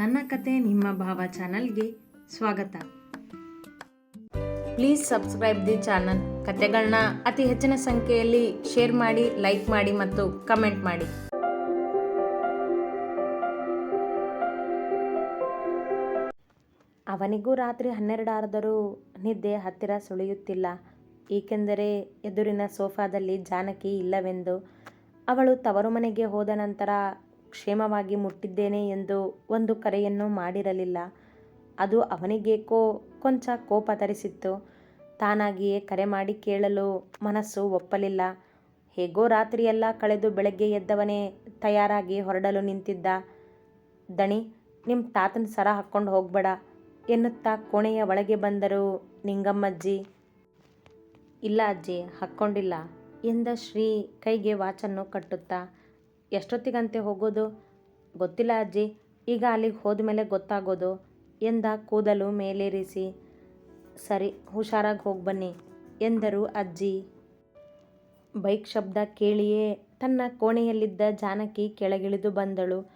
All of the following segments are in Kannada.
ನನ್ನ ಕತೆ ನಿಮ್ಮ ಭಾವ ಚಾನಲ್ಗೆ ಸ್ವಾಗತ. Please subscribe the channel. ಕತೆಗಳನ್ನ ಅತಿ ಹೆಚ್ಚಿನ ಸಂಖ್ಯೆಯಲ್ಲಿ ಶೇರ್ ಮಾಡಿ, ಲೈಕ್ ಮಾಡಿ ಮತ್ತು ಕಮೆಂಟ್ ಮಾಡಿ. ಅವನಿಗೂ ರಾತ್ರಿ ಹನ್ನೆರಡಾದರೂ ನಿದ್ದೆ ಹತ್ತಿರ ಸುಳಿಯುತ್ತಿಲ್ಲ. ಏಕೆಂದರೆ ಎದುರಿನ ಸೋಫಾದಲ್ಲಿ ಜಾನಕಿ ಇಲ್ಲವೆಂದು ಅವಳು ತವರು ಮನೆಗೆ ಹೋದ ನಂತರ ಕ್ಷೇಮವಾಗಿ ಮುಟ್ಟಿದ್ದೇನೆ ಎಂದು ಒಂದು ಕರೆಯನ್ನು ಮಾಡಿರಲಿಲ್ಲ. ಅದು ಅವನಿಗೇಕೋ ಕೊಂಚ ಕೋಪ ತರಿಸಿತ್ತು. ತಾನಾಗಿಯೇ ಕರೆ ಮಾಡಿ ಕೇಳಲು ಮನಸ್ಸು ಒಪ್ಪಲಿಲ್ಲ. ಹೇಗೋ ರಾತ್ರಿಯೆಲ್ಲ ಕಳೆದು ಬೆಳಗ್ಗೆ ಎದ್ದವನೇ ತಯಾರಾಗಿ ಹೊರಡಲು ನಿಂತಿದ್ದ. ದಣಿ ನಿಮ್ಮ ತಾತನ ಸರ ಹಾಕ್ಕೊಂಡು ಹೋಗ್ಬೇಡ ಎನ್ನುತ್ತಾ ಕೋಣೆಯ ಒಳಗೆ ಬಂದರು ನಿಂಗಮ್ಮಜ್ಜಿ. ಇಲ್ಲ ಅಜ್ಜಿ, ಹಾಕ್ಕೊಂಡಿಲ್ಲ ಎಂದ ಶ್ರೀ ಕೈಗೆ ವಾಚನ್ನು ಕಟ್ಟುತ್ತಾ ಎಷ್ಟೊತ್ತಿಗಂತೆ ಹೋಗೋದು? ಗೊತ್ತಿಲ್ಲ ಅಜ್ಜಿ. ಈಗ ಅಲ್ಲಿಗೆ ಹೋದ್ಮೇಲೆ ಗೊತ್ತಾಗೋದು. ಎಂದ ಕೂದಲು ಮೇಲೇರಿಸಿ. ಸರಿ, ಹುಷಾರಾಗಿ ಹೋಗಿ ಬನ್ನಿ ಎಂದರು ಅಜ್ಜಿ. ಬೈಕ್ ಶಬ್ದ ಕೇಳಿಯೇ ತನ್ನ ಕೋಣೆಯಲ್ಲಿದ್ದ ಜಾನಕಿ ಕೆಳಗಿಳಿದು ಬಂದಳು.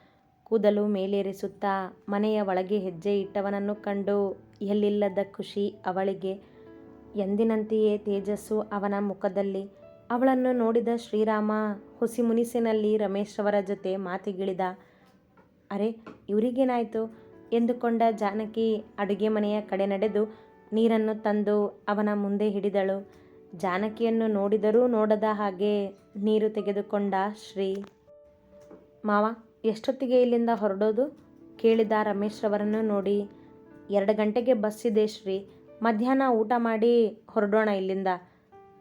ಕೂದಲು ಮೇಲೇರಿಸುತ್ತಾ ಮನೆಯ ಒಳಗೆ ಹೆಜ್ಜೆ ಇಟ್ಟವನನ್ನು ಕಂಡು, ಎಲ್ಲಿಲ್ಲದ ಖುಷಿ ಅವಳಿಗೆ. ಎಂದಿನಂತೆಯೇ ತೇಜಸ್ಸು ಅವನ ಮುಖದಲ್ಲಿ. ಅವಳನ್ನು ನೋಡಿದ ಶ್ರೀರಾಮ ಹುಸಿ ಮುನಿಸಿನಲ್ಲಿ ರಮೇಶ್ರವರ ಜೊತೆ ಮಾತಿಗಿಳಿದ, ಅರೆ, ಇವರಿಗೇನಾಯಿತು? ಎಂದುಕೊಂಡ ಜಾನಕಿ ಅಡುಗೆ ಮನೆಯ ಕಡೆ ನಡೆದು ನೀರನ್ನು ತಂದು ಅವನ ಮುಂದೆ ಹಿಡಿದಳು. ಜಾನಕಿಯನ್ನು ನೋಡಿದರೂ ನೋಡದ ಹಾಗೆ ನೀರು ತೆಗೆದುಕೊಂಡ ಶ್ರೀ, ಮಾವ, ಎಷ್ಟೊತ್ತಿಗೆ ಇಲ್ಲಿಂದ ಹೊರಡೋದು? ಕೇಳಿದ ರಮೇಶ್ರವರನ್ನು ನೋಡಿ, ಎರಡು ಗಂಟೆಗೆ ಬಸ್ ಇದೆ ಶ್ರೀ, ಮಧ್ಯಾಹ್ನ ಊಟ ಮಾಡಿ ಹೊರಡೋಣ ಇಲ್ಲಿಂದ.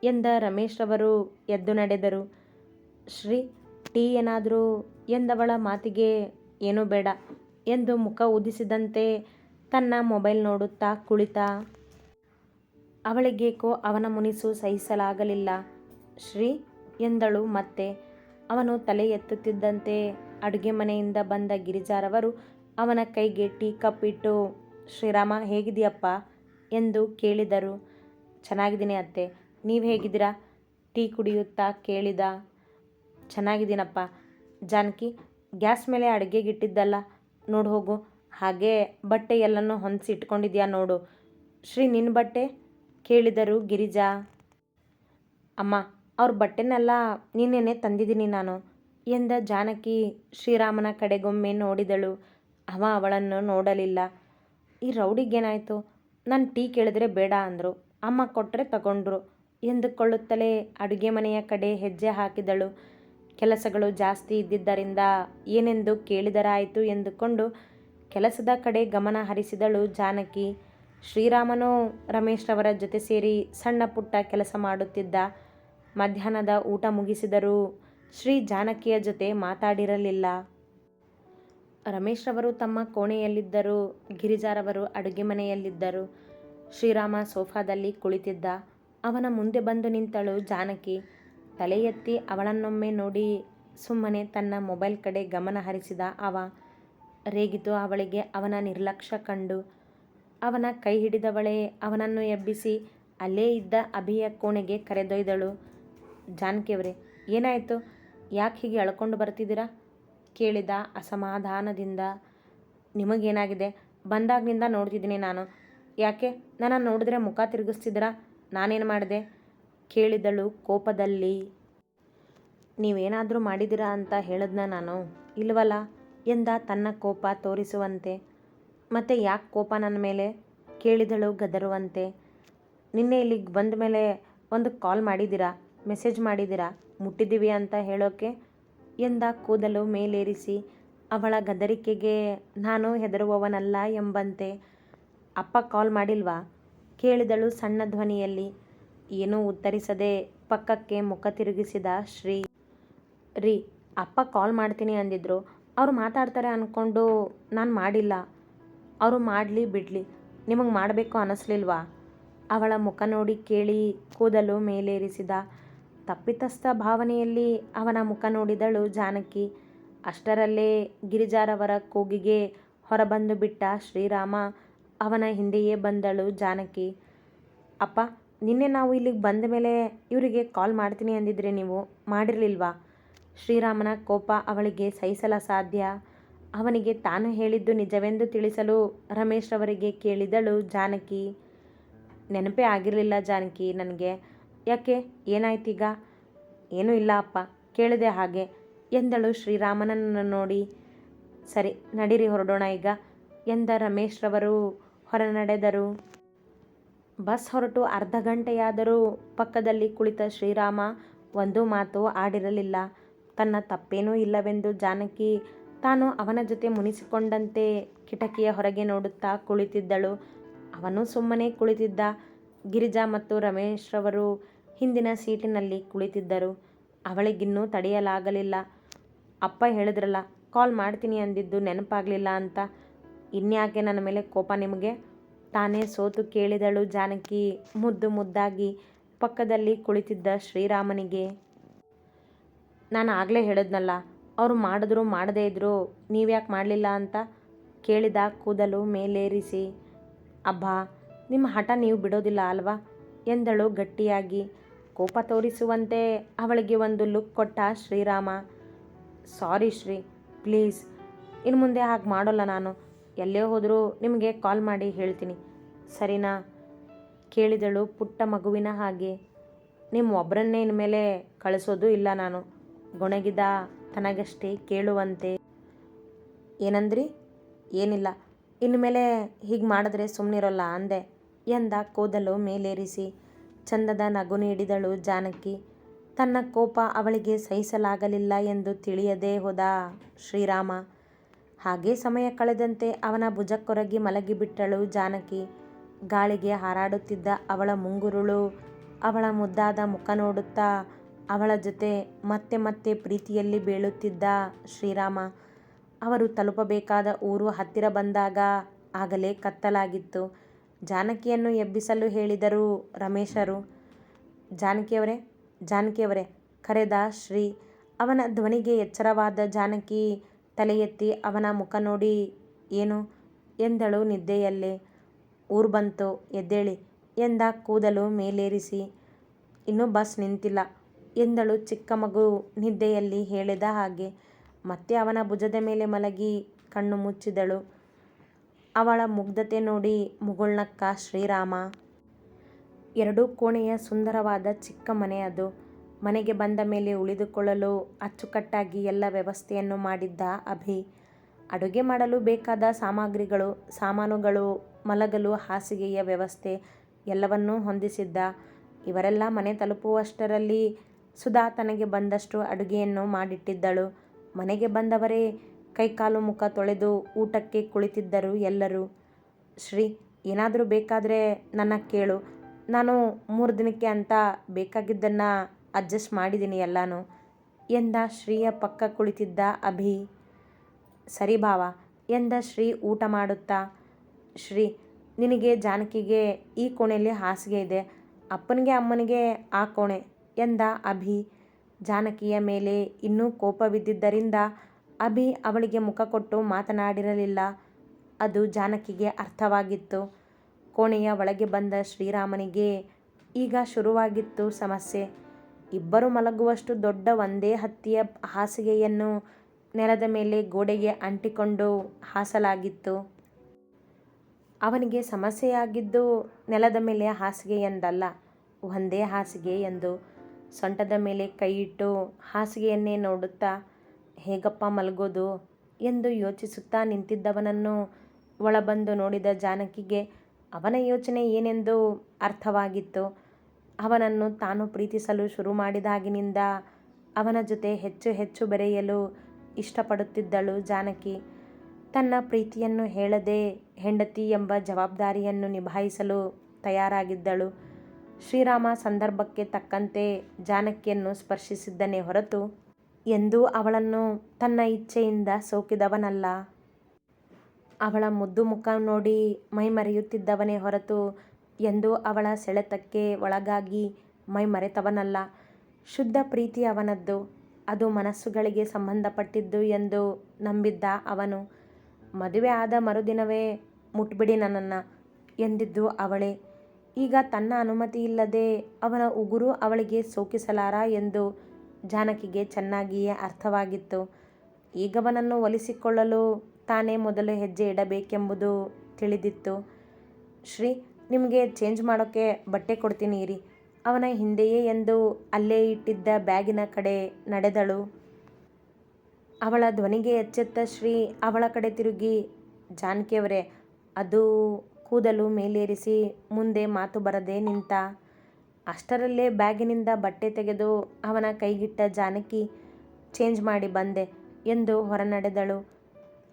ಎಂದ ರಮೇಶ್ ರವರು ಎದ್ದು ನಡೆದರು. ಶ್ರೀ ಟೀ ಏನಾದರೂ ಎಂದವಳ ಮಾತಿಗೆ ಏನೂ ಬೇಡ ಎಂದು ಮುಖ ಉದಿಸಿದಂತೆ ತನ್ನ ಮೊಬೈಲ್ ನೋಡುತ್ತಾ ಕುಳಿತ. ಅವಳಿಗೇಕೋ ಅವನ ಮುನಿಸು ಸಹಿಸಲಾಗಲಿಲ್ಲ. ಶ್ರೀ ಎಂದಳು ಮತ್ತೆ. ಅವನು ತಲೆ ಎತ್ತುತ್ತಿದ್ದಂತೆ ಅಡುಗೆ ಮನೆಯಿಂದ ಬಂದ ಗಿರಿಜಾರವರು ಅವನ ಕೈಗೆ ಟೀ ಕಪ್ ಇಟ್ಟು, ಶ್ರೀರಾಮ ಹೇಗಿದೆಯಪ್ಪ ಎಂದು ಕೇಳಿದರು. ಚೆನ್ನಾಗಿದ್ದೀನಿ ಅತ್ತೆ. ನೀವು ಹೇಗಿದ್ದೀರಾ? ಟೀ ಕುಡಿಯುತ್ತಾ, ಕೇಳಿದ? ಚೆನ್ನಾಗಿದ್ದೀನಪ್ಪ. ಜಾನಕಿ, ಗ್ಯಾಸ್ ಮೇಲೆ ಅಡುಗೆಗಿಟ್ಟಿದ್ದಲ್ಲ. ನೋಡು ಹೋಗು. ಹಾಗೆ ಬಟ್ಟೆ ಎಲ್ಲನೂ ಹೊಂದಿಸಿ ಇಟ್ಕೊಂಡಿದ್ಯಾ ನೋಡು. ಶ್ರೀ ನಿನ್ನ ಬಟ್ಟೆ? ಕೇಳಿದರು ಗಿರಿಜಾ. ಅಮ್ಮ, ಅವ್ರ ಬಟ್ಟೆನೆಲ್ಲ ನಿನ್ನೇನೆ ತಂದಿದ್ದೀನಿ ನಾನು. ಎಂದ ಜಾನಕಿ ಶ್ರೀರಾಮನ ಕಡೆಗೊಮ್ಮೆ ನೋಡಿದಳು. ಅವ ಅವಳನ್ನು ನೋಡಲಿಲ್ಲ. ಈ ರೌಡಿಗೇನಾಯಿತು? ನಾನು ಟೀ ಕೇಳಿದ್ರೆ ಬೇಡ ಅಂದರು. ಅಮ್ಮ ಕೊಟ್ಟರೆ ತಗೊಂಡ್ರು. ಎಂದುಕೊಳ್ಳುತ್ತಲೇ ಅಡುಗೆ ಮನೆಯ ಕಡೆ ಹೆಜ್ಜೆ ಹಾಕಿದಳು. ಕೆಲಸಗಳು ಜಾಸ್ತಿ ಇದ್ದಿದ್ದರಿಂದ ಏನೆಂದು ಕೇಳಿದರಾಯಿತು ಎಂದುಕೊಂಡು ಕೆಲಸದ ಕಡೆ ಗಮನ ಹರಿಸಿದಳು ಜಾನಕಿ. ಶ್ರೀರಾಮನು ರಮೇಶ್ರವರ ಜೊತೆ ಸೇರಿ ಸಣ್ಣ ಪುಟ್ಟ ಕೆಲಸ ಮಾಡುತ್ತಿದ್ದ. ಮಧ್ಯಾಹ್ನದ ಊಟ ಮುಗಿಸಿದರೂ ಶ್ರೀ ಜಾನಕಿಯ ಜೊತೆ ಮಾತಾಡಿರಲಿಲ್ಲ. ರಮೇಶ್ರವರು ತಮ್ಮ ಕೋಣೆಯಲ್ಲಿದ್ದರು. ಗಿರಿಜಾರವರು ಅಡುಗೆ ಮನೆಯಲ್ಲಿದ್ದರು. ಶ್ರೀರಾಮ ಸೋಫಾದಲ್ಲಿ ಕುಳಿತಿದ್ದ. ಅವನ ಮುಂದೆ ಬಂದು ನಿಂತಳು ಜಾನಕಿ. ತಲೆ ಎತ್ತಿ ಅವಳನ್ನೊಮ್ಮೆ ನೋಡಿ ಸುಮ್ಮನೆ ತನ್ನ ಮೊಬೈಲ್ ಕಡೆ ಗಮನ ಹರಿಸಿದ ಅವ. ರೇಗಿತು ಅವಳಿಗೆ ಅವನ ನಿರ್ಲಕ್ಷ್ಯ ಕಂಡು. ಅವನ ಕೈ ಹಿಡಿದವಳೇ ಅವನನ್ನು ಎಬ್ಬಿಸಿ ಅಲ್ಲೇ ಇದ್ದ ಅಭಿಯ ಕೋಣೆಗೆ ಕರೆದೊಯ್ದಳು. ಜಾನಕಿಯವರೇ, ಏನಾಯಿತು? ಯಾಕೆ ಹೀಗೆ ಅಳ್ಕೊಂಡು ಬರ್ತಿದ್ದೀರಾ? ಕೇಳಿದ ಅಸಮಾಧಾನದಿಂದ. ನಿಮಗೇನಾಗಿದೆ? ಬಂದಾಗಿನಿಂದ ನೋಡ್ತಿದ್ದೀನಿ ನಾನು. ಯಾಕೆ? ನನ್ನ ನೋಡಿದ್ರೆ ಮುಖ ತಿರುಗಿಸ್ತಿದ್ದೀರಾ? ನಾನೇನು ಮಾಡಿದೆ? ಕೇಳಿದಳು ಕೋಪದಲ್ಲಿ. ನೀವೇನಾದರೂ ಮಾಡಿದಿರಾ ಅಂತ ಹೇಳಿದ್ನ ನಾನು. ಇಲ್ವಲ್ಲ? ಎಂದ ತನ್ನ ಕೋಪ ತೋರಿಸುವಂತೆ. ಮತ್ತೆ ಯಾಕೆ ಕೋಪ ನನ್ನ ಮೇಲೆ? ಕೇಳಿದಳು ಗದರುವಂತೆ. ನಿನ್ನೆ ಇಲ್ಲಿಗೆ ಬಂದ ಮೇಲೆ ಒಂದು ಕಾಲ್ ಮಾಡಿದ್ದೀರಾ? ಮೆಸೇಜ್ ಮಾಡಿದ್ದೀರಾ? ಮುಟ್ಟಿದ್ದೀವಿ ಅಂತ ಹೇಳೋಕೆ? ಎಂದ ಕೂದಲು ಮೇಲೇರಿಸಿ, ಅವಳ ಗದರಿಕೆಗೆ ನಾನು ಹೆದರುವವನಲ್ಲ ಎಂಬಂತೆ. ಅಪ್ಪ ಕಾಲ್ ಮಾಡಿಲ್ವಾ? ಕೇಳಿದಳು ಸಣ್ಣ ಧ್ವನಿಯಲ್ಲಿ, ಏನೂ ಉತ್ತರಿಸದೆ ಪಕ್ಕಕ್ಕೆ ಮುಖ ತಿರುಗಿಸಿದ ಶ್ರೀ. ರೀ, ಅಪ್ಪ ಕಾಲ್ ಮಾಡ್ತೀನಿ ಅಂದಿದ್ರು. ಅವರು ಮಾತಾಡ್ತಾರೆ ಅಂದ್ಕೊಂಡು ನಾನು ಮಾಡಿಲ್ಲ. ಅವರು ಮಾಡಲಿ ಬಿಡಲಿ, ನಿಮಗೆ ಮಾಡಬೇಕು ಅನ್ನಿಸ್ಲಿಲ್ವಾ ಅವಳ ಮುಖ ನೋಡಿ ಕೇಳಿ ಕೂದಲು ಮೇಲೇರಿಸಿದ. ತಪ್ಪಿತಸ್ಥ ಭಾವನೆಯಲ್ಲಿ ಅವನ ಮುಖ ನೋಡಿದಳು ಜಾನಕಿ. ಅಷ್ಟರಲ್ಲೇ ಗಿರಿಜಾರವರ ಕೂಗಿಗೆ ಹೊರಬಂದು ಬಿಟ್ಟ ಶ್ರೀರಾಮ ಅವನ ಹಿಂದೆಯೇ ಬಂದಳು ಜಾನಕಿ. ಅಪ್ಪ, ನಿನ್ನೆ ನಾವು ಇಲ್ಲಿಗೆ ಬಂದ ಮೇಲೆ ಇವರಿಗೆ ಕಾಲ್ ಮಾಡ್ತೀನಿ ಅಂದಿದ್ರೆ ನೀವು ಮಾಡಿರಲಿಲ್ವಾ? ಶ್ರೀರಾಮನ ಕೋಪ ಅವಳಿಗೆ ಸಹಿಸಲ ಸಾಧ್ಯ. ಅವನಿಗೆ ತಾನು ಹೇಳಿದ್ದು ನಿಜವೆಂದು ತಿಳಿಸಲು ರಮೇಶ್ ಅವರಿಗೆ ಕೇಳಿದಳು ಜಾನಕಿ. ನೆನಪೇ ಆಗಿರಲಿಲ್ಲ ಜಾನಕಿ ನನಗೆ. ಯಾಕೆ? ಏನಾಯ್ತೀಗ? ಏನೂ ಇಲ್ಲ ಅಪ್ಪ, ಕೇಳಿದೆ ಹಾಗೆ ಎಂದಳು ಶ್ರೀರಾಮನನ್ನು ನೋಡಿ. ಸರಿ, ನಡೀರಿ ಹೊರಡೋಣ ಈಗ ಎಂದ ರಮೇಶ್ ರವರು ಹೊರ ನಡೆದರು ಬಸ್ ಹೊರಟು ಅರ್ಧ ಗಂಟೆಯಾದರೂ ಪಕ್ಕದಲ್ಲಿ ಕುಳಿತ ಶ್ರೀರಾಮ ಒಂದು ಮಾತು ಆಡಿರಲಿಲ್ಲ. ತನ್ನ ತಪ್ಪೇನೂ ಇಲ್ಲವೆಂದು ಜಾನಕಿ ತಾನು ಅವನ ಜೊತೆ ಮುನಿಸಿಕೊಂಡಂತೆ ಕಿಟಕಿಯ ಹೊರಗೆ ನೋಡುತ್ತಾ ಕುಳಿತಿದ್ದಳು. ಅವನು ಸುಮ್ಮನೆ ಕುಳಿತಿದ್ದ. ಗಿರಿಜಾ ಮತ್ತು ರಮೇಶ್ರವರು ಹಿಂದಿನ ಸೀಟಿನಲ್ಲಿ ಕುಳಿತಿದ್ದರು. ಅವಳಿಗಿನ್ನೂ ತಡೆಯಲಾಗಲಿಲ್ಲ. ಅಪ್ಪ ಹೇಳಿದ್ರಲ್ಲ, ಕಾಲ್ ಮಾಡ್ತೀನಿ ಅಂದಿದ್ದು ನೆನಪಾಗಲಿಲ್ಲ ಅಂತ. ಇನ್ಯಾಕೆ ನನ್ನ ಮೇಲೆ ಕೋಪ ನಿಮಗೆ? ತಾನೇ ಸೋತು ಕೇಳಿದಳು ಜಾನಕಿ ಮುದ್ದು ಮುದ್ದಾಗಿ ಪಕ್ಕದಲ್ಲಿ ಕುಳಿತಿದ್ದ ಶ್ರೀರಾಮನಿಗೆ. ನಾನು ಆಗಲೇ ಹೇಳಿದ್ನಲ್ಲ, ಅವರು ಮಾಡಿದ್ರು ಮಾಡದೇ ಇದ್ರು, ನೀವ್ಯಾಕೆ ಮಾಡಲಿಲ್ಲ ಅಂತ ಕೇಳಿದ ಕೂದಲು ಮೇಲೇರಿಸಿ, ಅಬ್ಬಾ, ನಿಮ್ಮ ಹಠ ನೀವು ಬಿಡೋದಿಲ್ಲ ಅಲ್ವಾ? ಎಂದಳು ಗಟ್ಟಿಯಾಗಿ. ಕೋಪ ತೋರಿಸುವಂತೆ ಅವಳಿಗೆ ಒಂದು ಲುಕ್ ಕೊಟ್ಟ ಶ್ರೀರಾಮ. ಸಾರಿ ಶ್ರೀ, ಪ್ಲೀಸ್, ಇನ್ನು ಮುಂದೆ ಹಾಗೆ ಮಾಡೋಲ್ಲ ನಾನು. ಎಲ್ಲೇ ಹೋದರೂ ನಿಮಗೆ ಕಾಲ್ ಮಾಡಿ ಹೇಳ್ತೀನಿ. ಸರಿನಾ? ಕೇಳಿದಳು ಪುಟ್ಟ ಮಗುವಿನ ಹಾಗೆ. ನಿಮ್ಮ ಒಬ್ಬರನ್ನೇ ಇನ್ಮೇಲೆ ಕಳಿಸೋದು ಇಲ್ಲ ನಾನು. ಗೊಣಗಿದ ತನಗಷ್ಟೇ ಕೇಳುವಂತೆ. ಏನಂದ್ರಿ? ಏನಿಲ್ಲ. ಇನ್ಮೇಲೆ ಹೀಗೆ ಮಾಡಿದ್ರೆ ಸುಮ್ಮನಿರೋಲ್ಲ ಅಂದೆ. ಎಂದ ಕೂದಲು ಮೇಲೇರಿಸಿ ಚಂದದ ನಗು ನೀಡಿದಳು ಜಾನಕಿ. ತನ್ನ ಕೋಪ ಅವಳಿಗೆ ಸಹಿಸಲಾಗಲಿಲ್ಲ ಎಂದು ತಿಳಿಯದೇ ಹೋದ ಶ್ರೀರಾಮ. ಹಾಗೆ ಸಮಯ ಕಳೆದಂತೆ ಅವನ ಭುಜಕ್ಕೊರಗಿ ಮಲಗಿಬಿಟ್ಟಳು ಜಾನಕಿ. ಗಾಳಿಗೆ ಹಾರಾಡುತ್ತಿದ್ದ ಅವಳ ಮುಂಗುರುಳು, ಅವಳ ಮುದ್ದಾದ ಮುಖ ನೋಡುತ್ತಾ ಅವಳ ಜೊತೆ ಮತ್ತೆ ಮತ್ತೆ ಪ್ರೀತಿಯಲ್ಲಿ ಬೀಳುತ್ತಿದ್ದ ಶ್ರೀರಾಮ. ಅವರು ತಲುಪಬೇಕಾದ ಊರು ಹತ್ತಿರ ಬಂದಾಗ ಆಗಲೇ ಕತ್ತಲಾಗಿತ್ತು. ಜಾನಕಿಯನ್ನು ಎಬ್ಬಿಸಲು ಹೇಳಿದರು ರಮೇಶರು, ಜಾನಕಿಯವರೇ ಜಾನಕಿಯವರೇ, ಕರೆದ ಶ್ರೀ, ಅವನ ಧ್ವನಿಗೆ ಎಚ್ಚರವಾದ ಜಾನಕಿ ತಲೆ ಎತ್ತಿ ಅವನ ಮುಖ ನೋಡಿ, ಏನು? ಎಂದಳು ನಿದ್ದೆಯಲ್ಲೇ. ಊರು ಬಂತು, ಎದ್ದೇಳಿ. ಎಂದ ಕೂದಲು ಮೇಲೇರಿಸಿ. ಇನ್ನೂ ಬಸ್ ನಿಂತಿಲ್ಲ. ಎಂದಳು ಚಿಕ್ಕ ಮಗು ನಿದ್ದೆಯಲ್ಲಿ ಹೇಳಿದ ಹಾಗೆ. ಮತ್ತೆ ಅವನ ಭುಜದ ಮೇಲೆ ಮಲಗಿ ಕಣ್ಣು ಮುಚ್ಚಿದಳು. ಅವಳ ಮುಗ್ಧತೆ ನೋಡಿ ಮುಗುಳ್ನಕ್ಕ ಶ್ರೀರಾಮ. ಎರಡೂ ಕೋಣೆಯ ಸುಂದರವಾದ ಚಿಕ್ಕ ಮನೆ ಅದು. ಮನೆಗೆ ಬಂದ ಮೇಲೆ ಉಳಿದುಕೊಳ್ಳಲು ಅಚ್ಚುಕಟ್ಟಾಗಿ ಎಲ್ಲ ವ್ಯವಸ್ಥೆಯನ್ನು ಮಾಡಿದ್ದ ಅಭಿ. ಅಡುಗೆ ಮಾಡಲು ಬೇಕಾದ ಸಾಮಗ್ರಿಗಳು, ಸಾಮಾನುಗಳು, ಮಲಗಲು ಹಾಸಿಗೆಯ ವ್ಯವಸ್ಥೆ ಎಲ್ಲವನ್ನೂ ಹೊಂದಿಸಿದ್ದ. ಇವರೆಲ್ಲ ಮನೆ ತಲುಪುವಷ್ಟರಲ್ಲಿ ಸುಧಾ ತನಗೆ ಬಂದಷ್ಟು ಅಡುಗೆಯನ್ನು ಮಾಡಿಟ್ಟಿದ್ದಳು. ಮನೆಗೆ ಬಂದವರೇ ಕೈಕಾಲು ಮುಖ ತೊಳೆದು ಊಟಕ್ಕೆ ಕುಳಿತಿದ್ದರು ಎಲ್ಲರೂ. ಶ್ರೀ, ಏನಾದರೂ ಬೇಕಾದರೆ ನನ್ನ ಕೇಳು. ನಾನು ಮೂರು ದಿನಕ್ಕೆ ಅಂತ ಬೇಕಾಗಿದ್ದನ್ನು ಅಡ್ಜಸ್ಟ್ ಮಾಡಿದ್ದೀನಿ ಎಲ್ಲನೂ. ಎಂದ ಶ್ರೀಯ ಪಕ್ಕ ಕುಳಿತಿದ್ದ ಅಭಿ, ಸರಿ ಭಾವ. ಎಂದ ಶ್ರೀ ಊಟ ಮಾಡುತ್ತಾ? ಶ್ರೀ, ನಿನಗೆ ಜಾನಕಿಗೆ ಈ ಕೋಣೆಯಲ್ಲಿ ಹಾಸಿಗೆ ಇದೆ. ಅಪ್ಪನಿಗೆ ಅಮ್ಮನಿಗೆ ಆ ಕೋಣೆ ಎಂದ ಅಭಿ. ಜಾನಕಿಯ ಮೇಲೆ ಇನ್ನೂ ಕೋಪವಿದ್ದಿದ್ದರಿಂದ ಅಭಿ ಅವಳಿಗೆ ಮುಖ ಕೊಟ್ಟು ಮಾತನಾಡಿರಲಿಲ್ಲ. ಅದು ಜಾನಕಿಗೆ ಅರ್ಥವಾಗಿತ್ತು. ಕೋಣೆಯ ಒಳಗೆ ಬಂದ ಶ್ರೀರಾಮನಿಗೆ ಈಗ ಶುರುವಾಗಿತ್ತು ಸಮಸ್ಯೆ. ಇಬ್ಬರು ಮಲಗುವಷ್ಟು ದೊಡ್ಡ ಒಂದೇ ಹತ್ತಿಯ ಹಾಸಿಗೆಯನ್ನು ನೆಲದ ಮೇಲೆ ಗೋಡೆಗೆ ಅಂಟಿಕೊಂಡು ಹಾಸಲಾಗಿತ್ತು. ಅವನಿಗೆ ಸಮಸ್ಯೆಯಾಗಿದ್ದು ನೆಲದ ಮೇಲೆ ಹಾಸಿಗೆ ಎಂದಲ್ಲ, ಒಂದೇ ಹಾಸಿಗೆ ಎಂದು ಸೊಂಟದ ಮೇಲೆ ಕೈಯಿಟ್ಟು ಹಾಸಿಗೆಯನ್ನೇ ನೋಡುತ್ತಾ, ಹೇಗಪ್ಪ ಮಲಗೋದು ಎಂದು ಯೋಚಿಸುತ್ತಾ ನಿಂತಿದ್ದವನನ್ನು ಒಳಬಂದು ನೋಡಿದ ಜಾನಕಿಗೆ ಅವನ ಯೋಚನೆ ಏನೆಂದು ಅರ್ಥವಾಗಿತ್ತು. ಅವನನ್ನು ತಾನು ಪ್ರೀತಿಸಲು ಶುರು ಮಾಡಿದಾಗಿನಿಂದ ಅವನ ಜೊತೆ ಹೆಚ್ಚು ಹೆಚ್ಚು ಬೆರೆಯಲು ಇಷ್ಟಪಡುತ್ತಿದ್ದಳು ಜಾನಕಿ. ತನ್ನ ಪ್ರೀತಿಯನ್ನು ಹೇಳದೆ ಹೆಂಡತಿ ಎಂಬ ಜವಾಬ್ದಾರಿಯನ್ನು ನಿಭಾಯಿಸಲು ತಯಾರಾಗಿದ್ದಳು. ಶ್ರೀರಾಮ ಸಂದರ್ಭಕ್ಕೆ ತಕ್ಕಂತೆ ಜಾನಕಿಯನ್ನು ಸ್ಪರ್ಶಿಸಿದ್ದನೇ ಹೊರತು ಎಂದೂ ಅವಳನ್ನು ತನ್ನ ಇಚ್ಛೆಯಿಂದ ಸೋಕಿದವನಲ್ಲ. ಅವಳ ಮುದ್ದು ಮುಖ ನೋಡಿ ಮೈ ಮರೆಯುತ್ತಿದ್ದವನೇ ಹೊರತು ಎಂದೂ ಅವಳ ಸೆಳೆತಕ್ಕೆ ಒಳಗಾಗಿ ಮೈ ಮರೆತವನಲ್ಲ ಶುದ್ಧ ಪ್ರೀತಿ ಅವನದ್ದು. ಅದು ಮನಸ್ಸುಗಳಿಗೆ ಸಂಬಂಧಪಟ್ಟಿದ್ದು ಎಂದು ನಂಬಿದ್ದ ಅವನು. ಮದುವೆ ಆದ ಮರುದಿನವೇ ಮುಟ್ಬಿಡಿ ನನ್ನನ್ನು ಎಂದಿದ್ದು ಅವಳೇ. ಈಗ ತನ್ನ ಅನುಮತಿ ಇಲ್ಲದೆ ಅವನ ಉಗುರು ಅವಳಿಗೆ ಸೋಕಿಸಲಾರ ಎಂದು ಜಾನಕಿಗೆ ಚೆನ್ನಾಗಿಯೇ ಅರ್ಥವಾಗಿತ್ತು. ಈಗವನನ್ನು ಒಲಿಸಿಕೊಳ್ಳಲು ತಾನೇ ಮೊದಲು ಹೆಜ್ಜೆ ಇಡಬೇಕೆಂಬುದು ತಿಳಿದಿತ್ತು. ಶ್ರೀ ನಿಮಗೆ ಚೇಂಜ್ ಮಾಡೋಕ್ಕೆ ಬಟ್ಟೆ ಕೊಡ್ತೀನಿ ಇರಿ. ಅವನ ಹಿಂದೆಯೇ ಎಂದು ಅಲ್ಲೇ ಇಟ್ಟಿದ್ದ ಬ್ಯಾಗಿನ ಕಡೆ ನಡೆದಳು. ಅವಳ ಧ್ವನಿಗೆ ಎಚ್ಚೆತ್ತ ಶ್ರೀ ಅವಳ ಕಡೆ ತಿರುಗಿ ಜಾನಕಿಯವರೇ ಅದು ಕೂದಲು ಮೇಲೇರಿಸಿ ಮುಂದೆ ಮಾತು ಬರದೆ ನಿಂತ. ಅಷ್ಟರಲ್ಲೇ ಬ್ಯಾಗಿನಿಂದ ಬಟ್ಟೆ ತೆಗೆದು ಅವನ ಕೈಗಿಟ್ಟ ಜಾನಕಿ ಚೇಂಜ್ ಮಾಡಿ ಬಂದೆ ಎಂದು ಹೊರನಡೆದಳು.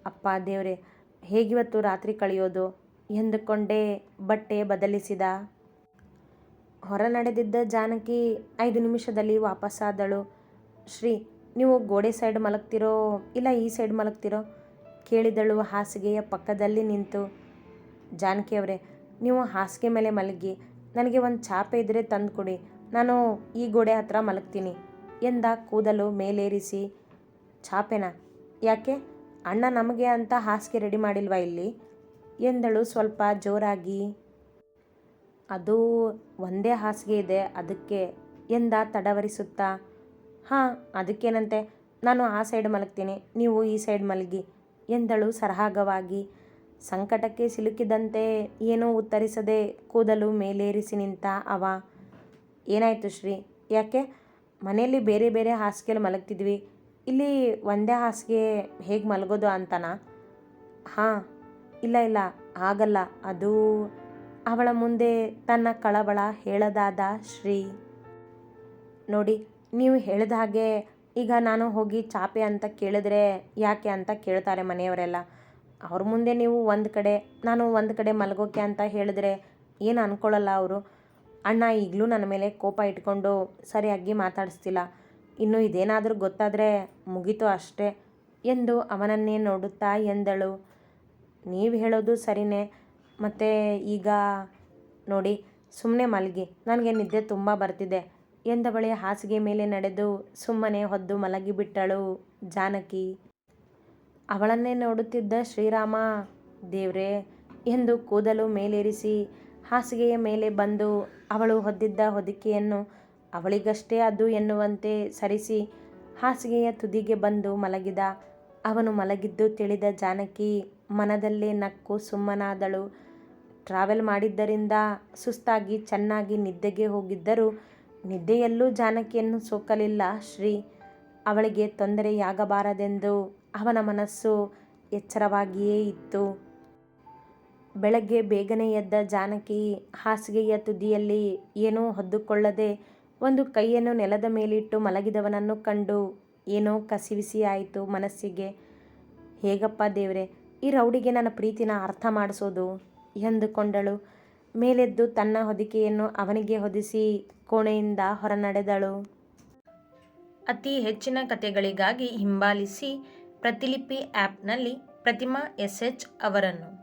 ಅಪ್ಪ ದೇವರೇ, ಹೇಗಿವತ್ತು ರಾತ್ರಿ ಕಳೆಯೋದು? ಎಂದುಕೊಂಡೇ ಬಟ್ಟೆ ಬದಲಿಸಿದ. ಹೊರ ನಡೆದಿದ್ದ ಜಾನಕಿ ಐದು ನಿಮಿಷದಲ್ಲಿ ವಾಪಸ್ಸಾದಳು. ಶ್ರೀ, ನೀವು ಗೋಡೆ ಸೈಡ್ ಮಲಗ್ತಿರೋ ಇಲ್ಲ ಈ ಸೈಡ್ ಮಲಗ್ತಿರೋ? ಕೇಳಿದಳು ಹಾಸಿಗೆಯ ಪಕ್ಕದಲ್ಲಿ ನಿಂತು. ಜಾನಕಿಯವರೇ ನೀವು ಹಾಸಿಗೆ ಮೇಲೆ ಮಲಗಿ, ನನಗೆ ಒಂದು ಚಾಪೆ ಇದ್ದರೆ ತಂದು ಕೊಡಿ. ನಾನು ಈ ಗೋಡೆ ಹತ್ರ ಮಲಗ್ತೀನಿ ಎಂದ ಕೂದಲು ಮೇಲೇರಿಸಿ. ಚಾಪೆನಾ? ಯಾಕೆ? ಅಣ್ಣ ನಮಗೆ ಅಂತ ಹಾಸಿಗೆ ರೆಡಿ ಮಾಡಿಲ್ವಾ ಇಲ್ಲಿ? ಎಂದಳು ಸ್ವಲ್ಪ ಜೋರಾಗಿ. ಅದು ಒಂದೇ ಹಾಸಿಗೆ ಇದೆ, ಅದಕ್ಕೆ ಎಂದ ತಡವರಿಸುತ್ತಾ, ಹಾಂ, ಅದಕ್ಕೇನಂತೆ, ನಾನು ಆ ಸೈಡ್ ಮಲಗ್ತೀನಿ, ನೀವು ಈ ಸೈಡ್ ಮಲಗಿ, ಎಂದಳು ಸರಹಾಗವಾಗಿ. ಸಂಕಟಕ್ಕೆ ಸಿಲುಕಿದಂತೆ ಏನೂ ಉತ್ತರಿಸದೆ ಕೂದಲು ಮೇಲೇರಿಸಿ ನಿಂತ ಅವ. ಏನಾಯಿತು ಶ್ರೀ? ಯಾಕೆ? ಮನೆಯಲ್ಲಿ ಬೇರೆ ಬೇರೆ ಹಾಸಿಗೆಯಲ್ಲಿ ಮಲಗ್ತಿದ್ವಿ. ಇಲ್ಲಿ ಒಂದೇ ಹಾಸಿಗೆ ಹೇಗೆ ಮಲಗೋದು ಅಂತನಾ? ಹಾಂ ಇಲ್ಲ ಇಲ್ಲ, ಆಗಲ್ಲ. ಅದು ಅವಳ ಮುಂದೆ ತನ್ನ ಕಳವಳ ಹೇಳದಾದ ಶ್ರೀ. ನೋಡಿ, ನೀವು ಹೇಳಿದ ಹಾಗೆ ಈಗ ನಾನು ಹೋಗಿ ಚಾಪೆ ಅಂತ ಕೇಳಿದ್ರೆ ಯಾಕೆ ಅಂತ ಕೇಳ್ತಾರೆ ಮನೆಯವರೆಲ್ಲ. ಅವ್ರ ಮುಂದೆ ನೀವು ಒಂದು ಕಡೆ, ನಾನು ಒಂದು ಕಡೆ ಮಲಗೋಕೆ ಅಂತ ಹೇಳಿದ್ರೆ ಏನು ಅಂದ್ಕೊಳ್ಳಲ್ಲ ಅವರು. ಅಣ್ಣ ಈಗಲೂ ನನ್ನ ಮೇಲೆ ಕೋಪ ಇಟ್ಕೊಂಡು ಸರಿಯಾಗಿ ಮಾತಾಡಿಸ್ತಿಲ್ಲ. ಇನ್ನು ಇದೇನಾದರೂ ಗೊತ್ತಾದರೆ ಮುಗೀತು ಅಷ್ಟೇ ಎಂದು ಅವನನ್ನೇ ನೋಡುತ್ತಾ ಎಂದಳು. ನೀವು ಹೇಳೋದು ಸರಿನೇ? ಮತ್ತು ಈಗ ನೋಡಿ ಸುಮ್ಮನೆ ಮಲಗಿ. ನನಗೆ ನಿದ್ದೆ ತುಂಬ ಬರ್ತಿದೆ. ಎಂದ ಬಳಿ ಹಾಸಿಗೆ ಮೇಲೆ ನಡೆದು ಸುಮ್ಮನೆ ಹೊದ್ದು ಮಲಗಿಬಿಟ್ಟಳು ಜಾನಕಿ. ಅವಳನ್ನೇ ನೋಡುತ್ತಿದ್ದ ಶ್ರೀರಾಮ, ದೇವ್ರೇ ಎಂದು ಕೂದಲು ಮೇಲೇರಿಸಿ ಹಾಸಿಗೆಯ ಮೇಲೆ ಬಂದು ಅವಳು ಹೊದ್ದಿದ್ದ ಹೊದಿಕೆಯನ್ನು ಅವಳಿಗಷ್ಟೇ ಅದು ಎನ್ನುವಂತೆ ಸರಿಸಿ ಹಾಸಿಗೆಯ ತುದಿಗೆ ಬಂದು ಮಲಗಿದ. ಅವನು ಮಲಗಿದ್ದು ತಿಳಿದ ಜಾನಕಿ ಮನದಲ್ಲೇ ನಕ್ಕು ಸುಮ್ಮನಾದಳು. ಟ್ರಾವೆಲ್ ಮಾಡಿದ್ದರಿಂದ ಸುಸ್ತಾಗಿ ಚೆನ್ನಾಗಿ ನಿದ್ದೆಗೆ ಹೋಗಿದ್ದರೂ. ನಿದ್ದೆಯಲ್ಲೂ ಜಾನಕಿಯನ್ನು ಸೋಕಲಿಲ್ಲ. ಶ್ರೀ ಅವಳಿಗೆ ತೊಂದರೆಯಾಗಬಾರದೆಂದು ಅವನ ಮನಸ್ಸು ಎಚ್ಚರವಾಗಿಯೇ ಇತ್ತು. ಬೆಳಗ್ಗೆ ಬೇಗನೆ ಎದ್ದ ಜಾನಕಿ ಹಾಸಿಗೆಯ ತುದಿಯಲ್ಲಿ ಏನೂ ಹೊದ್ದುಕೊಳ್ಳದೆ ಒಂದು ಕೈಯನ್ನು ನೆಲದ ಮೇಲಿಟ್ಟು ಮಲಗಿದವನನ್ನು ಕಂಡು ಏನೋ ಕಸಿವಿಸಿ ಆಯಿತು ಮನಸ್ಸಿಗೆ. ಹೇಗಪ್ಪ ದೇವರೇ, ಈ ರೌಡಿಗೆ ನನ್ನ ಪ್ರೀತಿನ ಅರ್ಥ ಮಾಡಿಸೋದು? ಎಂದುಕೊಂಡಳು. ಮೇಲೆದ್ದು ತನ್ನ ಹೊದಿಕೆಯನ್ನು ಅವನಿಗೆ ಹೊದಿಸಿ ಕೋಣೆಯಿಂದ ಹೊರನಡೆದಳು. ಅತಿ ಹೆಚ್ಚಿನ ಕಥೆಗಳಿಗಾಗಿ ಹಿಂಬಾಲಿಸಿ ಪ್ರತಿಲಿಪಿ ಆ್ಯಪ್ನಲ್ಲಿ ಪ್ರತಿಮಾ ಎಸ್ ಎಚ್ ಅವರನ್ನು.